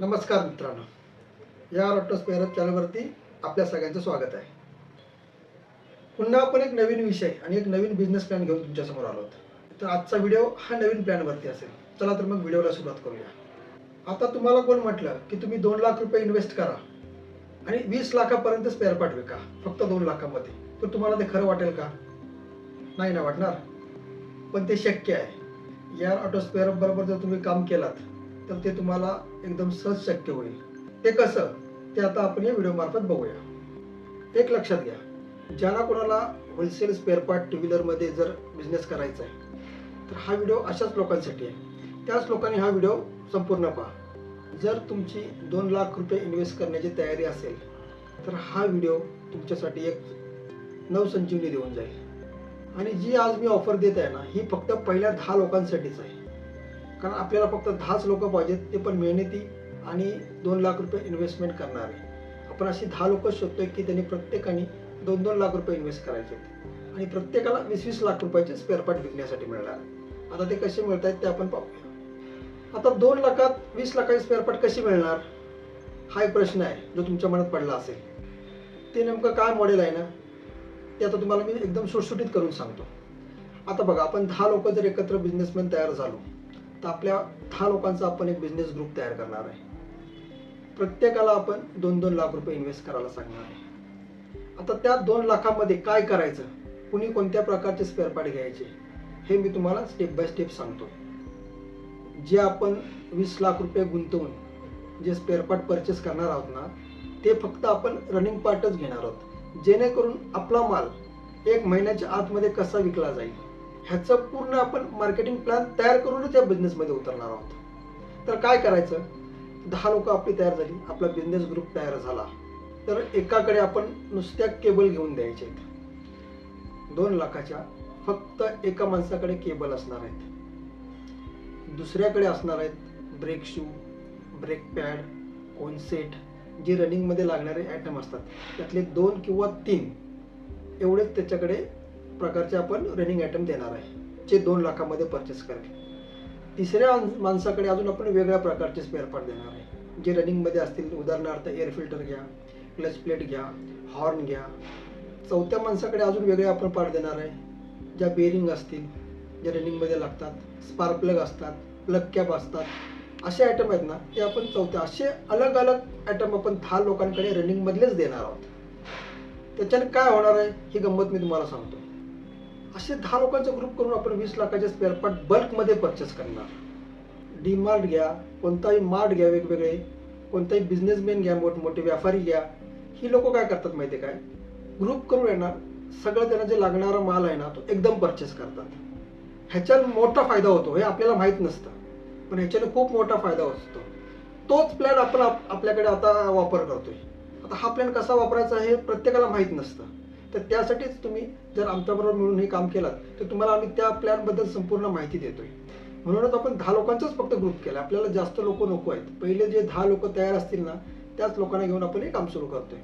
नमस्कार मित्रांनो. या ऑटो स्पेअर चॅनलवरती आपल्या सगळ्यांचं स्वागत आहे. पुन्हा आपण एक नवीन विषय आणि एक नवीन बिझनेस प्लॅन घेऊन तुमच्यासमोर आलो आहोत. तर आजचा व्हिडिओ हा नवीन प्लॅनवरती असेल. चला तर मग व्हिडिओला सुरुवात करूया. आता तुम्हाला कोण म्हटलं की तुम्ही दोन लाख रुपये इन्व्हेस्ट करा आणि वीस लाखापर्यंत स्पेअर पार्ट विका. फक्त दोन लाखामध्ये. तर तुम्हाला ते खरं वाटेल का? नाही ना वाटणार. पण ते शक्य आहे. या ऑटो स्पेअर बरोबर जर तुम्ही काम केलात तर ते तुम्हाला एकदम सहज शक्य होईल. ते कसं? ते आता आपण या व्हिडिओ मार्फत बघूया. एक लक्षात घ्या. ज्यांना कोणाला होलसेल स्पेअर पार्ट टू व्हीलरमध्ये जर बिझनेस करायचा आहे तर हा व्हिडिओ अशाच लोकांसाठी आहे. त्याच लोकांनी हा व्हिडिओ संपूर्ण पहा. जर तुमची दोन लाख रुपये इन्व्हेस्ट करण्याची तयारी असेल तर हा व्हिडिओ तुमच्यासाठी एक नवसंजीवनी देऊन जाईल. आणि जी आज मी ऑफर देत आहे ना ही फक्त पहिल्या दहा लोकांसाठीच आहे. कारण आपल्याला फक्त दहाच लोक पाहिजेत ते पण मेहनती आणि दोन लाख रुपये इन्व्हेस्टमेंट करणारे. आपण अशी दहा लोक शोधतोय की त्यांनी प्रत्येकाने दोन दोन लाख रुपये इन्व्हेस्ट करायचे आणि प्रत्येकाला वीस वीस लाख रुपयाचे स्पेअर पार्ट विकण्यासाठी मिळणार. आता ते कसे मिळत आहेत ते आपण पाहूया. आता दोन लाखात वीस लाखाची स्पेअर पार्ट कशी मिळणार? हा एक प्रश्न आहे जो तुमच्या मनात पडला असेल. ते नेमकं काय मॉडेल आहे ना? ते आता तुम्हाला मी एकदम सुटसुटीत करून सांगतो. आता बघा आपण दहा लोक जर एकत्र बिझनेसमॅन तयार झालो तर आपल्या दहा लोकांचा आपण एक बिझनेस ग्रुप तयार करणार आहे. प्रत्येकाला आपण दोन दोन लाख रुपये इन्व्हेस्ट करायला सांगणार आहे. आता त्या दोन लाखामध्ये काय करायचं? कुणी कोणत्या प्रकारचे स्पेअर पार्ट घ्यायचे? हे मी तुम्हाला स्टेप बाय स्टेप सांगतो. जे आपण वीस लाख रुपये गुंतवून जे स्पेअर पार्ट परचेस करणार आहोत ना ते फक्त आपण रनिंग पार्टच घेणार आहोत. जेणेकरून आपला माल एक महिन्याच्या आतमध्ये कसा विकला जाईल? ह्याचं पूर्ण आपण मार्केटिंग प्लॅन तयार करूनच या बिझनेसमध्ये उतरणार आहोत. तर काय करायचं? दहा लोक आपली तयार झाली आपला बिझनेस ग्रुप तयार झाला. तर एकाकडे आपण नुसत्या केबल घेऊन द्यायचे दोन लाखाच्या फक्त एका माणसाकडे केबल असणार आहेत. दुसऱ्याकडे असणार आहेत brake shoe brake pad cone set जे रनिंगमध्ये लागणारे ॲटम असतात. त्यातले दोन किंवा तीन एवढेच त्याच्याकडे प्रकारचे आपण रनिंग आयटम देणार आहे जे दोन लाखामध्ये परचेस करेल. तिसऱ्या माणसाकडे अजून आपण वेगळ्या प्रकारचे स्पेअर पार्ट देणार आहे. जे रनिंगमध्ये असतील उदाहरणार्थ एअर फिल्टर घ्या क्लच प्लेट घ्या हॉर्न घ्या. चौथ्या माणसाकडे अजून वेगळे आपण पार्ट देणार आहे ज्या बेरिंग असतील जे रनिंगमध्ये लागतात स्पार्क प्लग असतात प्लग कॅप असतात. असे आयटम आहेत ना ते आपण चौथ्या असे अलग अलग आयटम आपण दहा लोकांकडे रनिंगमधलेच देणार आहोत. त्याच्याने काय होणार आहे ही गंमत मी तुम्हाला सांगतो. असे दहा लोकांचा ग्रुप करून आपण वीस लाखाचे स्पेअर पार्ट बल्कमध्ये परचेस करणार. डी मार्ट घ्या कोणताही मार्ट घ्या वेगवेगळे कोणताही बिझनेसमॅन घ्या मोठमोठे व्यापारी घ्या. ही लोक काय करतात माहिती आहे काय? ग्रुप करून येणार सगळं त्यांना जे लागणारा माल आहे ना तो एकदम परचेस करतात. ह्याच्यात मोठा फायदा होतो हे आपल्याला माहीत नसतं. पण ह्याच्याने खूप मोठा फायदा असतो तोच प्लॅन आपण आपल्याकडे आता वापर करतोय. आता हा प्लॅन कसा वापरायचा हे प्रत्येकाला माहीत नसतं. तर त्यासाठीच तुम्ही जर आमच्याबरोबर मिळून हे काम केलात तर तुम्हाला आम्ही त्या प्लॅनबद्दल संपूर्ण माहिती देतोय. म्हणूनच आपण दहा लोकांचाच फक्त ग्रुप केला आपल्याला जास्त लोक नको आहेत. पहिले जे दहा लोक तयार असतील ना त्याच लोकांना घेऊन आपण हे काम सुरू करतोय.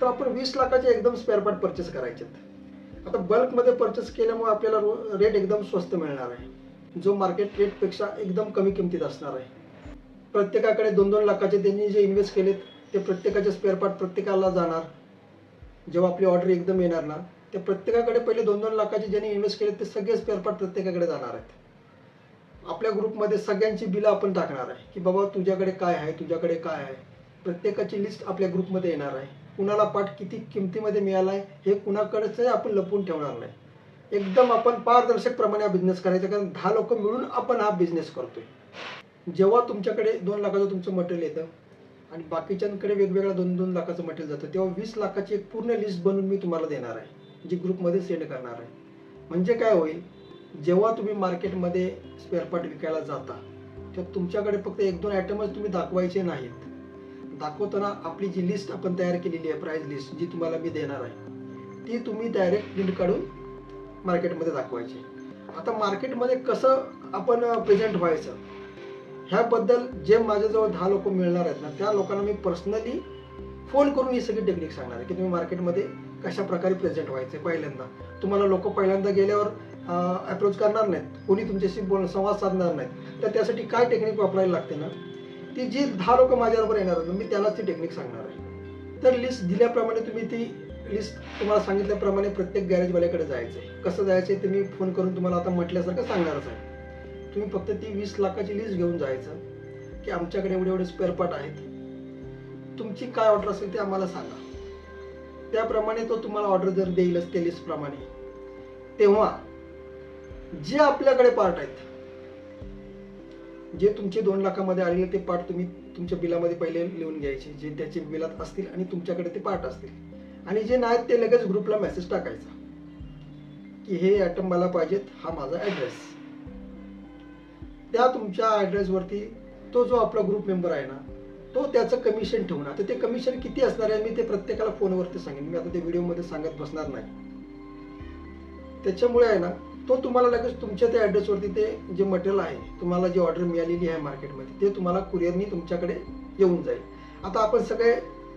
तर आपण वीस लाखाचे एकदम स्पेअर पार्ट परचेस करायचे आता बल्कमध्ये परचेस केल्यामुळे आपल्याला रेट एकदम स्वस्त मिळणार आहे. जो मार्केट रेटपेक्षा एकदम कमी किमतीत असणार आहे. प्रत्येकाकडे दोन दोन लाखाचे त्यांनी जे इन्व्हेस्ट केलेत ते प्रत्येकाचे स्पेअर पार्ट प्रत्येकाला जाणार. जेव्हा आपली ऑर्डर एकदम येणार ना ते प्रत्येकाकडे पहिले दोन दोन लाखाचे ज्यांनी इन्व्हेस्ट केले ते सगळे स्पेअरपार्ट प्रत्येकाकडे जाणार आहेत. आपल्या ग्रुपमध्ये सगळ्यांची बिलं आपण टाकणार आहे की बाबा तुझ्याकडे काय आहे तुझ्याकडे काय आहे? प्रत्येकाची लिस्ट आपल्या ग्रुपमध्ये येणार आहे. कुणाला पाठ किती किमतीमध्ये मिळाला आहे हे कुणाकडेच आपण लपवून ठेवणार नाही. एकदम आपण पारदर्शक प्रमाणे हा बिझनेस करायचा कारण दहा लोक मिळून आपण हा बिझनेस करतोय. जेव्हा तुमच्याकडे दोन लाखाचं तुमचं मटेरियल येतं आणि बाकीच्यांकडे वेगवेगळ्या दोन दोन लाखाचं मटेरियल जातं. तेव्हा वीस लाखाची एक पूर्ण लिस्ट बनवून मी तुम्हाला देणार आहे जी ग्रुपमध्ये सेंड करणार आहे. म्हणजे काय होईल जेव्हा तुम्ही मार्केटमध्ये स्पेअर पार्ट विकायला जाता तेव्हा तुमच्याकडे फक्त एक दोन आयटमच तुम्ही दाखवायचे नाहीत. दाखवताना आपली जी लिस्ट आपण तयार केलेली आहे प्राईस लिस्ट जी तुम्हाला मी देणार आहे ती तुम्ही डायरेक्ट प्रिंट काढून मार्केटमध्ये दाखवायची. आता मार्केटमध्ये कसं आपण प्रेझेंट व्हायचं? ह्याबद्दल जे माझ्याजवळ दहा लोक मिळणार आहेत ना त्या लोकांना मी पर्सनली फोन करून ही सगळी टेक्निक सांगणार आहे की तुम्ही मार्केटमध्ये कशा प्रकारे प्रेझेंट व्हायचे पहिल्यांदा. तुम्हाला लोक पहिल्यांदा गेल्यावर अप्रोच करणार नाहीत. कोणी तुमच्याशी बोल संवाद साधणार नाहीत. तर त्यासाठी काय टेक्निक वापरायला लागते ना ती जी दहा लोक माझ्याबरोबर येणार आहेत मी त्यालाच ती टेक्निक सांगणार आहे. तर लिस्ट दिल्याप्रमाणे तुम्ही ती लिस्ट तुम्हाला सांगितल्याप्रमाणे प्रत्येक गॅरेजवाल्याकडे जायचं आहे कसं जायचं आहे ते मी फोन करून तुम्हाला आता म्हटल्यासारखं सांगणारच आहे. तुम्ही फक्त ती वीस लाखाची लिस्ट घेऊन जायचं की आमच्याकडे एवढे एवढे स्पेअर पार्ट आहेत. तुमची काय ऑर्डर असेल ते आम्हाला सांगा. त्याप्रमाणे तो तुम्हाला ऑर्डर जर देईलच त्या लिस्टप्रमाणे तेव्हा जे आपल्याकडे पार्ट आहेत जे तुमचे दोन लाखामध्ये आलेले ते पार्ट तुम्ही तुमच्या बिलामध्ये पहिले लिहून घ्यायचे जे त्याचे बिलात असतील आणि तुमच्याकडे ते पार्ट असतील. आणि जे नाहीत ते लगेच ग्रुपला मेसेज टाकायचा की हे आयटम मला पाहिजेत हा माझा ॲड्रेस त्या तुमच्या ॲड्रेसवरती तो जो आपला ग्रुप मेंबर आहे ना तो त्याचं कमिशन ठेवून आता ते कमिशन किती असणार आहे मी ते प्रत्येकाला फोनवरती सांगेन. मी आता ते व्हिडिओमध्ये सांगत बसणार नाही. त्याच्यामुळे आहे ना तो तुम्हाला लगेच तुमच्या त्या ॲड्रेसवरती ते जे मटेरियल आहे तुम्हाला जी ऑर्डर मिळालेली आहे मार्केटमध्ये ते तुम्हाला कुरिअरनी तुमच्याकडे येऊन जाईल. आता आपण सगळे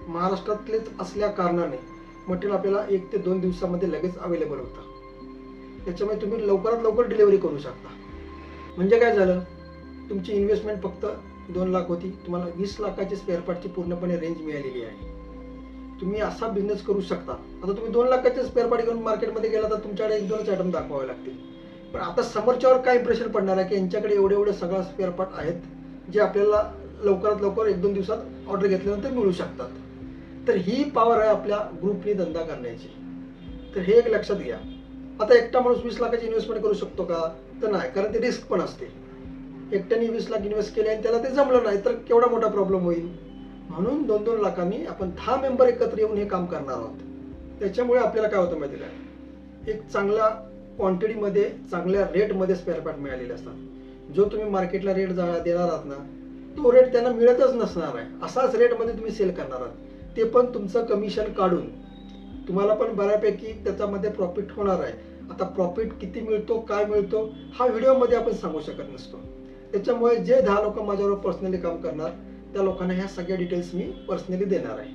महाराष्ट्रातलेच असल्या कारणाने मटेरियल आपल्याला एक ते दोन दिवसामध्ये लगेच अवेलेबल होतं. त्याच्यामुळे तुम्ही लवकरात लवकर डिलिव्हरी करू शकता. म्हणजे काय झालं? तुमची इन्व्हेस्टमेंट फक्त दोन लाख होती. तुम्हाला वीस लाखाची स्पेअर पार्टची पूर्णपणे रेंज मिळालेली आहे. तुम्ही असा बिझनेस करू शकता. आता तुम्ही दोन लाखाचे स्पेअर पार्ट घेऊन मार्केटमध्ये गेला तर तुमच्याकडे एक दोनच आयटम दाखवावे लागतील. पण आता समोरच्यावर काय इम्प्रेशन पडणार आहे की यांच्याकडे एवढे एवढे सगळा स्पेअर पार्ट आहेत जे आपल्याला लवकरात लवकर एक दोन दिवसात ऑर्डर घेतल्यानंतर मिळू शकतात. तर ही पॉवर आहे आपल्या ग्रुपने धंदा करण्याची. तर हे एक लक्षात घ्या. आता एकटा माणूस वीस लाखाची इन्व्हेस्टमेंट करू शकतो का? तर नाही कारण ते रिस्क पण असते. एकट्याने वीस लाख इन्व्हेस्ट केले आणि त्याला ते जमलं नाही तर केवढा मोठा प्रॉब्लेम होईल? म्हणून दोन दोन लाखांनी आपण दहा मेंबर एकत्र येऊन हे काम करणार आहोत. त्याच्यामुळे आपल्याला काय होतं माहिती काय एक चांगला क्वांटिटीमध्ये चांगल्या रेटमध्ये स्पेअर पार्ट मिळालेले असतात. जो तुम्ही मार्केटला रेट देणार आहात ना तो रेट त्यांना मिळतच नसणार आहे. असाच रेटमध्ये तुम्ही सेल करणार आहात. ते पण तुमचं कमिशन काढून तुम्हाला पण बऱ्यापैकी त्याच्यामध्ये प्रॉफिट होणार आहे. आता प्रॉफिट किती मिळतो काय मिळतो हा व्हिडिओमध्ये आपण सांगू शकत नसतो. त्याच्यामुळे जे दहा लोक माझ्यावर पर्सनली काम करणार त्या लोकांना ह्या सगळ्या डिटेल्स मी पर्सनली देणार आहे.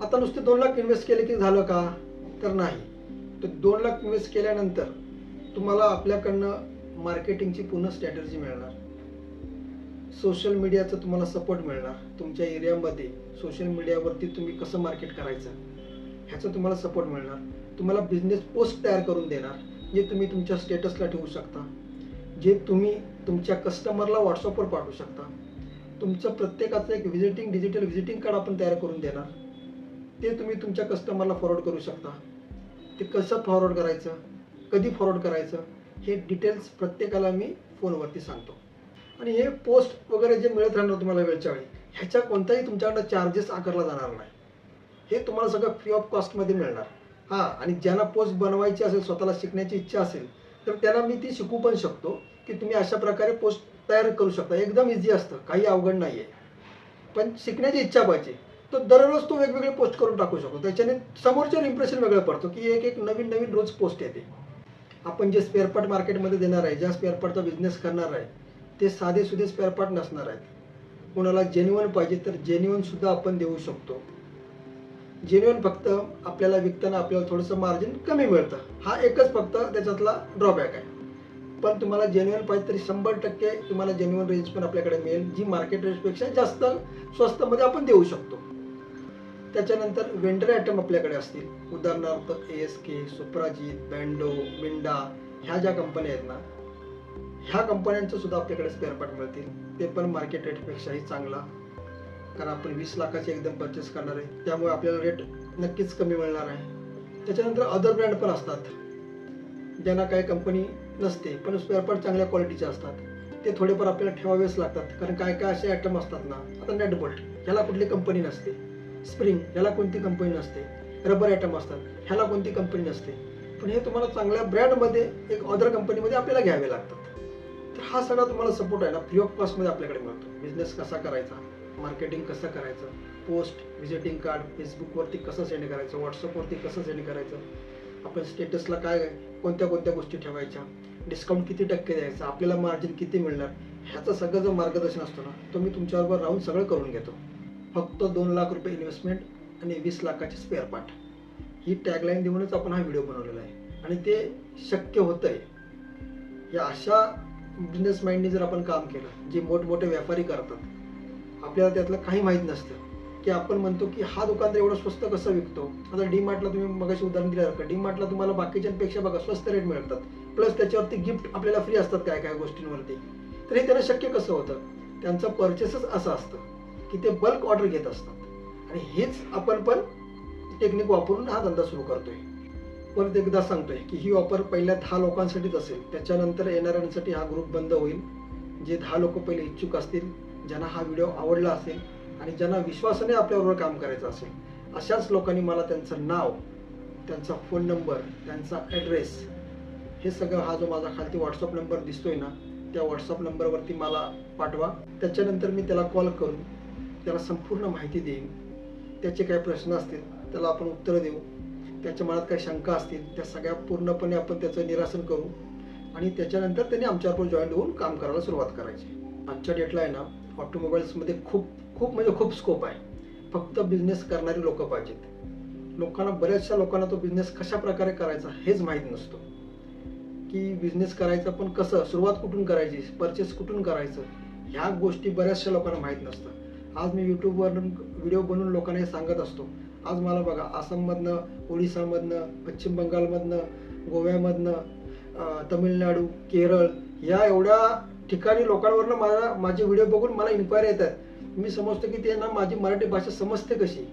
आता नुसते दोन लाख इन्व्हेस्ट केले की झालं का? तर नाही. तर दोन लाख इन्व्हेस्ट केल्यानंतर तुम्हाला आपल्याकडनं मार्केटिंगची पूर्ण स्ट्रॅटर्जी मिळणार. सोशल मीडियाचा तुम्हाला सपोर्ट मिळणार. तुमच्या एरियामध्ये सोशल मीडियावरती तुम्ही कसं मार्केट करायचं? ह्याचा तुम्हाला सपोर्ट मिळणार. तुम्हाला बिझनेस पोस्ट तयार करून देणार जे तुम्ही तुमच्या स्टेटसला ठेवू शकता. जे तुम्ही तुमच्या कस्टमरला व्हॉट्सअपवर पाठवू शकता. तुमचं प्रत्येकाचं एक व्हिजिटिंग डिजिटल व्हिजिटिंग कार्ड आपण तयार करून देणार. ते तुम्ही तुमच्या कस्टमरला फॉरवर्ड करू शकता. ते कसं फॉरवर्ड करायचं कधी फॉरवर्ड करायचं हे डिटेल्स प्रत्येकाला मी फोनवरती सांगतो. आणि हे पोस्ट वगैरे जे मिळत राहणार तुम्हाला वेळच्या वेळी ह्याच्या कोणताही तुमच्याकडनं चार्जेस आकारला जाणार नाही. हे तुम्हाला सगळं फ्री ऑफ कॉस्टमध्ये मिळणार. हां आणि ज्यांना पोस्ट बनवायची असेल स्वतःला शिकण्याची इच्छा असेल तर त्यांना मी ती शिकू पण शकतो की तुम्ही अशा प्रकारे पोस्ट तयार करू शकता. एकदम इझी असतं काही अवघड नाही आहे पण शिकण्याची इच्छा पाहिजे. तर दररोज तो वेगवेगळे पोस्ट करून टाकू शकतो. त्याच्याने समोरच्यावर इम्प्रेशन वेगळं पडतो की एक एक नवीन नवीन रोज पोस्ट येते. आपण जे स्पेअरपार्ट मार्केटमध्ये देणार आहे ज्या स्पेअरपार्टचा बिझनेस करणार आहे ते साधे सुधे स्पेअरपार्ट नसणार आहेत. कोणाला जेन्युअन पाहिजे तर जेन्युअनसुद्धा आपण देऊ शकतो. जेन्युअन फक्त आपल्याला विकताना आपल्याला थोडंसं मार्जिन कमी मिळतं. हा एकच फक्त त्याच्यातला ड्रॉबॅक आहे. पण तुम्हाला जेन्युअन पाहिजे तरी शंभर टक्के तुम्हाला जेन्युअन रेंज पण आपल्याकडे मिळेल जी मार्केट रेंजपेक्षा जास्त स्वस्तमध्ये आपण देऊ शकतो. त्याच्यानंतर वेंडर आयटम आपल्याकडे असतील. उदाहरणार्थ ए एस के सुप्राजीत बँडो मिंडा ह्या ज्या कंपन्या आहेत ना ह्या कंपन्यांचं सुद्धा आपल्याकडे स्पेअर पार्ट मिळतील. ते पण मार्केट रेटपेक्षाही चांगला कारण आपण वीस लाखाचे एकदम परचेस करणार आहे. त्यामुळे आपल्याला रेट नक्कीच कमी मिळणार आहे. त्याच्यानंतर अदर ब्रँड पण असतात. ज्यांना काही कंपनी नसते पण स्पेअरपार्ट चांगल्या क्वालिटीचे असतात. ते थोडेफार आपल्याला ठेवावेच लागतात. कारण काय काय असे आयटम असतात ना आता नेट बोल्ट ह्याला कुठली कंपनी नसते. स्प्रिंग ह्याला कोणती कंपनी नसते. रबर आयटम असतात ह्याला कोणती कंपनी नसते. पण हे तुम्हाला चांगल्या ब्रँडमध्ये एक अदर कंपनीमध्ये आपल्याला घ्यावे लागतात. तर हा सगळा तुम्हाला सपोर्ट आहे ना फ्री ऑफ कॉस्टमध्ये आपल्याकडे मिळतो. बिझनेस कसा करायचा? मार्केटिंग कसं करायचं? पोस्ट व्हिजिटिंग कार्ड फेसबुकवरती कसं सेंड करायचं? व्हॉट्सअपवरती कसं सेंड करायचं? आपण स्टेटसला काय कोणत्या कोणत्या गोष्टी ठेवायच्या? डिस्काउंट किती टक्के द्यायचं? आपल्याला मार्जिन किती मिळणार? ह्याचं सगळं जो मार्गदर्शन असतो ना तो मी तुमच्याबरोबर राहून सगळं करून घेतो. फक्त दोन लाख रुपये इन्व्हेस्टमेंट आणि वीस लाखाचे स्पेअर पार्ट ही टॅगलाईन देऊनच आपण हा व्हिडिओ बनवलेला आहे. आणि ते शक्य होतं आहे या अशा बिझनेस माइंडने जर आपण काम केलं जे मोठमोठे व्यापारी करतात आपल्याला त्यातलं काही माहीत नसतं. की आपण म्हणतो की हा दुकानदार एवढं स्वस्त कसं विकतो? आता डी मार्टला तुम्ही मगाशी उदाहरण दिल्यासारखं डी मार्टला तुम्हाला बाकीच्यांपेक्षा बघा स्वस्त रेट मिळतात. प्लस त्याच्यावरती गिफ्ट आपल्याला फ्री असतात काय काय गोष्टींवरती. तर हे त्यांना शक्य कसं होतं? त्यांचं परचेसच असं असतं की ते बल्क ऑर्डर घेत असतात. आणि हेच आपण पण टेक्निक वापरून हा धंदा सुरू करतोय. परत एकदा सांगतोय की ही ऑफर पहिल्या दहा लोकांसाठीच असेल. त्याच्यानंतर येणाऱ्यांसाठी हा ग्रुप बंद होईल. जे दहा लोक पहिले इच्छुक असतील ज्यांना हा व्हिडिओ आवडला असेल आणि ज्यांना विश्वासाने आपल्याबरोबर काम करायचं असेल अशाच लोकांनी मला त्यांचं नाव त्यांचा फोन नंबर त्यांचा ॲड्रेस हे सगळं हा जो माझा खालती व्हॉट्सअप नंबर दिसतोय ना त्या व्हॉट्सअप नंबरवरती मला पाठवा. त्याच्यानंतर मी त्याला कॉल करून त्याला संपूर्ण माहिती देईन. त्याचे काही प्रश्न असतील त्याला आपण उत्तरं देऊ. त्याच्या मनात काही शंका असतील त्या सगळ्या पूर्णपणे आपण त्याचं निरासन करू. आणि त्याच्यानंतर त्यांनी आमच्याबरोबर जॉईन होऊन काम करायला सुरुवात करायची. आजच्या डेटला आहे ना ऑटोमोबाईल्समध्ये खूप खूप म्हणजे खूप स्कोप आहे. फक्त बिझनेस करणारी लोक पाहिजेत. लोकांना बऱ्याचशा लोकांना तो बिझनेस कशा प्रकारे करायचा हेच माहीत नसतो. की बिझनेस करायचा पण कसं सुरुवात कुठून करायची परचेस कुठून करायचं ह्या गोष्टी बऱ्याचशा लोकांना माहीत नसतं आज मी यूट्यूबवरून व्हिडिओ बनवून लोकांना हे सांगत असतो. आज मला बघा आसाममधनं ओडिसामधनं पश्चिम बंगालमधनं गोव्यामधनं तमिळनाडू केरळ या एवढ्या ठिकाणी लोकांवरनं मला माझे व्हिडिओ बघून मला इन्क्वायरी येतात. मी समजतो की ते ना माझी मराठी भाषा समजते कशी?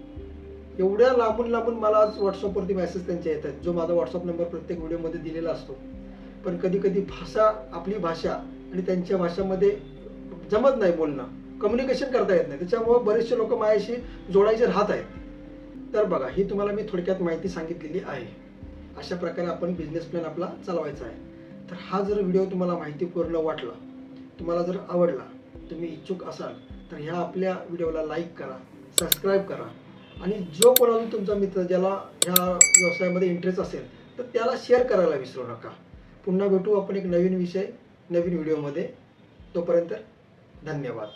एवढ्या लांबून लांबून मला आज व्हॉट्सअपवरती मेसेज त्यांचे येतात जो माझा व्हॉट्सअप नंबर प्रत्येक व्हिडिओमध्ये दिलेला असतो. पण कधी कधी भाषा आपली भाषा आणि त्यांच्या भाषामध्ये जमत नाही बोलणं. कम्युनिकेशन करता येत नाही. त्याच्यामुळे बरेचसे लोक माझ्याशी जोडायचे राहत आहेत. तर बघा ही तुम्हाला मी थोडक्यात माहिती सांगितलेली आहे. अशा प्रकारे आपण बिझनेस प्लॅन आपला चालवायचा आहे. तर हा जर व्हिडिओ तुम्हाला माहितीपूर्ण वाटला तुम्हाला जर आवडला तुम्ही इच्छुक असाल तर ह्या आपल्या व्हिडिओला लाईक करा सबस्क्राईब करा. आणि जो कोणाला तुमचा मित्र ज्याला ह्या व्यवसायामध्ये इंटरेस्ट असेल तर त्याला शेअर करायला विसरू नका. पुन्हा भेटू आपण एक नवीन विषय नवीन व्हिडिओमध्ये. तोपर्यंत धन्यवाद.